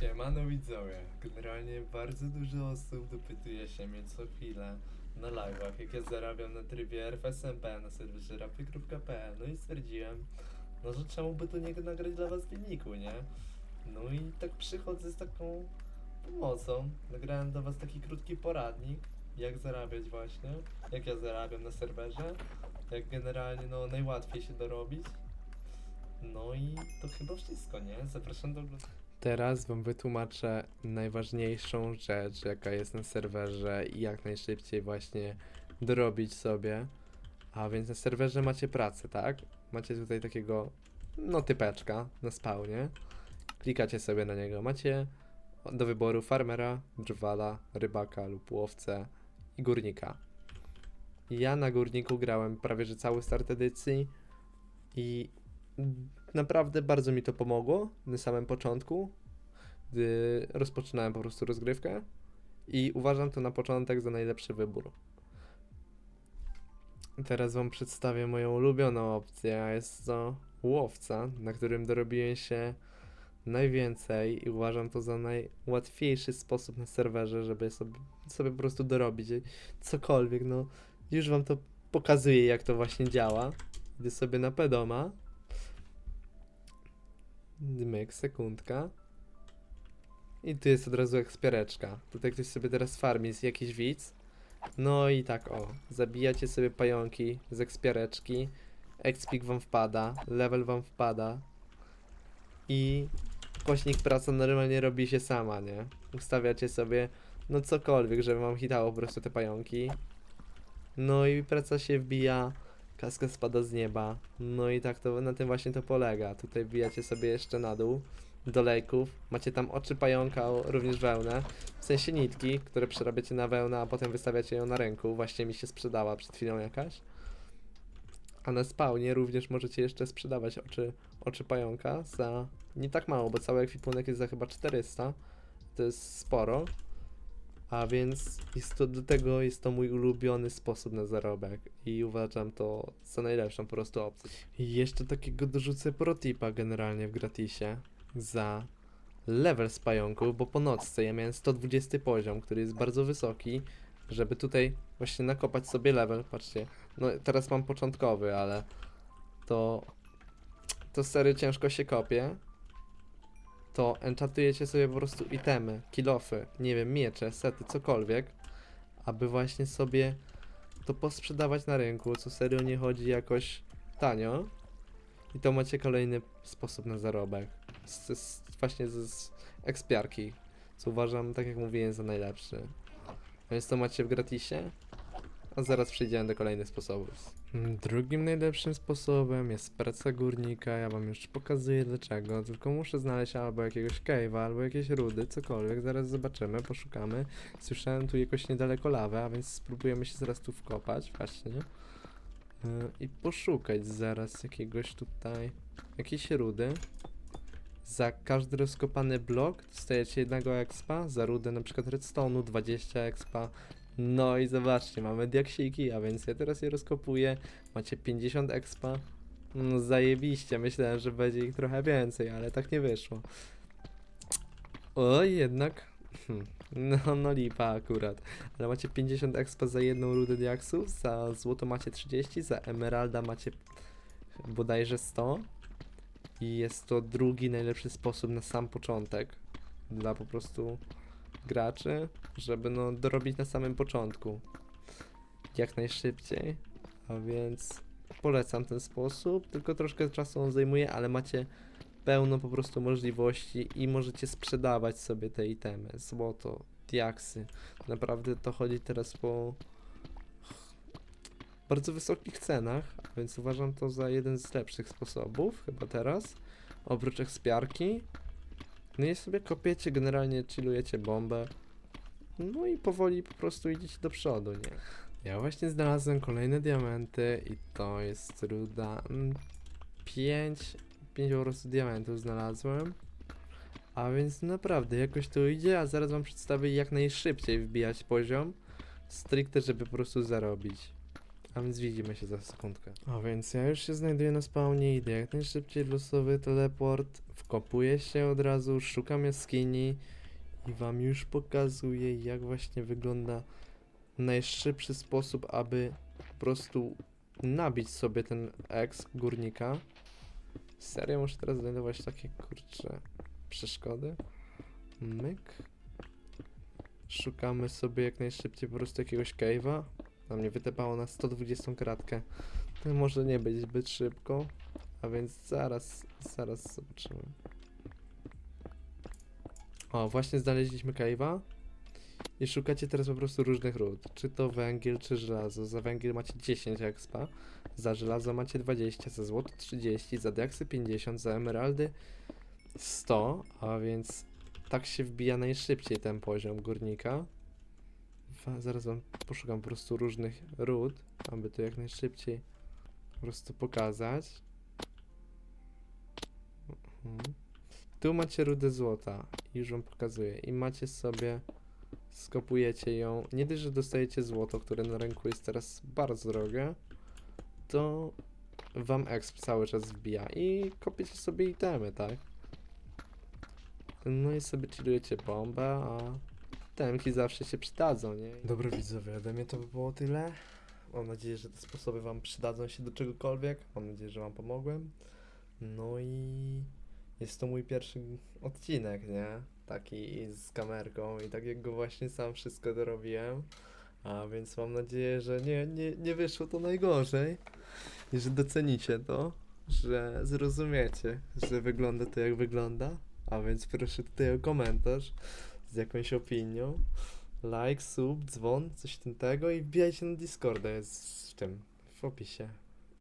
Siemano widzowie, generalnie bardzo dużo osób dopytuje się mnie co chwilę na live'ach, jak ja zarabiam na trybie RFSMP na serwerze rapy.pl, no i stwierdziłem, no że czemu by tu nie nagrać dla was filmiku, nie? No i tak przychodzę z taką pomocą, nagrałem dla was taki krótki poradnik, jak zarabiać właśnie, jak ja zarabiam na serwerze, jak generalnie no najłatwiej się dorobić, no i to chyba wszystko, nie? Zapraszam do oglądania. Teraz wam wytłumaczę najważniejszą rzecz, jaka jest na serwerze i jak najszybciej właśnie dorobić sobie. A więc na serwerze macie pracę, tak? Macie tutaj takiego, no typeczka na spawnie. Klikacie sobie na niego. Macie do wyboru farmera, drwala, rybaka lub łowcę i górnika. Ja na górniku grałem prawie że cały start edycji i naprawdę bardzo mi to pomogło na samym początku, gdy rozpoczynałem po prostu rozgrywkę i uważam to na początek za najlepszy wybór. Teraz wam przedstawię moją ulubioną opcję, a jest to łowca, na którym dorobiłem się najwięcej i uważam to za najłatwiejszy sposób na serwerze, żeby sobie, sobie po prostu dorobić cokolwiek, no już wam to pokazuję jak to właśnie działa. Gdy sobie na pedoma Myk, sekundka. I tu jest od razu ekspiareczka. Tutaj ktoś sobie teraz farmi, jest jakiś widz. No i tak o, zabijacie sobie pająki z ekspiareczki. Expik wam wpada, level wam wpada. I kośnik praca normalnie robi się sama, nie? Ustawiacie sobie, no cokolwiek, żeby wam hitało po prostu te pająki. No i praca się wbija, kaska spada z nieba. No i tak to na tym właśnie to polega. Tutaj wbijacie sobie jeszcze na dół do lejków. Macie tam oczy pająka, również wełnę. W sensie nitki, które przerabiacie na wełnę, a potem wystawiacie ją na ręku. Właśnie mi się sprzedała przed chwilą jakaś. A na spawnie również możecie jeszcze sprzedawać oczy, oczy pająka za nie tak mało, bo cały ekwipunek jest za chyba 400. To jest sporo. A więc jest to, do tego jest to mój ulubiony sposób na zarobek i uważam to za najlepszą po prostu opcję. I jeszcze takiego dorzucę protipa generalnie w gratisie za level z pająków, bo po nocce ja miałem 120 poziom, który jest bardzo wysoki, żeby tutaj właśnie nakopać sobie level, patrzcie, no teraz mam początkowy, ale to to sery ciężko się kopie, to enchantujecie sobie po prostu itemy, kilofy, nie wiem, miecze, sety, cokolwiek, aby właśnie sobie to posprzedawać na rynku, co serio nie chodzi jakoś tanio. I to macie kolejny sposób na zarobek. Z, z, właśnie z, z ekspiarki, co uważam, tak jak mówiłem, za najlepszy. Więc to macie w gratisie, a zaraz przejdziemy do kolejnych sposobów. Drugim najlepszym sposobem jest praca górnika. Ja wam już pokazuję dlaczego. Tylko muszę znaleźć albo jakiegoś cave'a, albo jakieś rudy, cokolwiek. Zaraz zobaczymy, poszukamy. Słyszałem tu jakoś niedaleko lawę, a więc spróbujemy się zaraz tu wkopać, właśnie. Yy, I poszukać zaraz jakiegoś tutaj, jakiejś rudy. Za każdy rozkopany blok dostajecie jednego expa, za rudę na przykład redstone'u 20 expa, no i zobaczcie, mamy diaksiki, a więc ja teraz je rozkopuję. Macie 50 expa. No zajebiście, myślałem, że będzie ich trochę więcej, ale tak nie wyszło. O, jednak. Hmm. No, no lipa akurat. Ale macie 50 expa za jedną rudę diaksów, za złoto macie 30, za emeralda macie bodajże 100. I jest to drugi najlepszy sposób na sam początek. Dla po prostu graczy, żeby no dorobić na samym początku. Jak najszybciej. A więc polecam ten sposób, tylko troszkę czasu on zajmuje, ale macie pełno po prostu możliwości i możecie sprzedawać sobie te itemy. Złoto, diaksy. Naprawdę to chodzi teraz po bardzo wysokich cenach, więc uważam to za jeden z lepszych sposobów chyba teraz. Oprócz ekspiarki, no i sobie kopiecie, generalnie chillujecie bombę. No i powoli po prostu idziecie do przodu, nie? Ja właśnie znalazłem kolejne diamenty i to jest ruda 5 5 po prostu diamentów znalazłem. A więc naprawdę jakoś to idzie, a zaraz wam przedstawię jak najszybciej wbijać poziom. Stricte, żeby po prostu zarobić. A więc widzimy się za sekundkę. A więc ja już się znajduję na spawnie, idę jak najszybciej losowy teleport, wkopuję się od razu, szukam jaskini i wam już pokazuję jak właśnie wygląda najszybszy sposób, aby po prostu nabić sobie ten ex górnika. Serio muszę teraz znajdować takie kurcze przeszkody? Myk. Szukamy sobie jak najszybciej po prostu jakiegoś cave'a. Na mnie wytepało na 120 kratkę. To może nie być zbyt szybko. A więc zaraz, zaraz zobaczymy. O, właśnie znaleźliśmy cave'a. I szukacie teraz po prostu różnych ród. Czy to węgiel, czy żelazo. Za węgiel macie 10 expa. Za żelazo macie 20, za złoto 30, za diaksy 50, za emeraldy 100, a więc tak się wbija najszybciej ten poziom górnika. Zaraz wam poszukam po prostu różnych ród, aby to jak najszybciej po prostu pokazać. Mhm. Tu macie rudę złota, już wam pokazuję. I macie sobie, skopujecie ją. Nie dość, że dostajecie złoto, które na rynku jest teraz bardzo drogie, to wam exp cały czas wbija i kopiecie sobie itemy, tak? No i sobie chillujecie bombę, a temki zawsze się przydadzą, nie? Dobra widzowie, ode mnie to by było tyle. Mam nadzieję, że te sposoby wam przydadzą się do czegokolwiek. Mam nadzieję, że wam pomogłem. No i jest to mój pierwszy odcinek, nie? Taki z kamerką i tak jak go właśnie sam wszystko dorobiłem. A więc mam nadzieję, że nie, nie, nie wyszło to najgorzej. I że docenicie to, że zrozumiecie, że wygląda to jak wygląda. A więc proszę tutaj o komentarz z jakąś opinią. Like, sub, dzwon, coś tym tego i wbijajcie na Discorda, jest w tym, w opisie.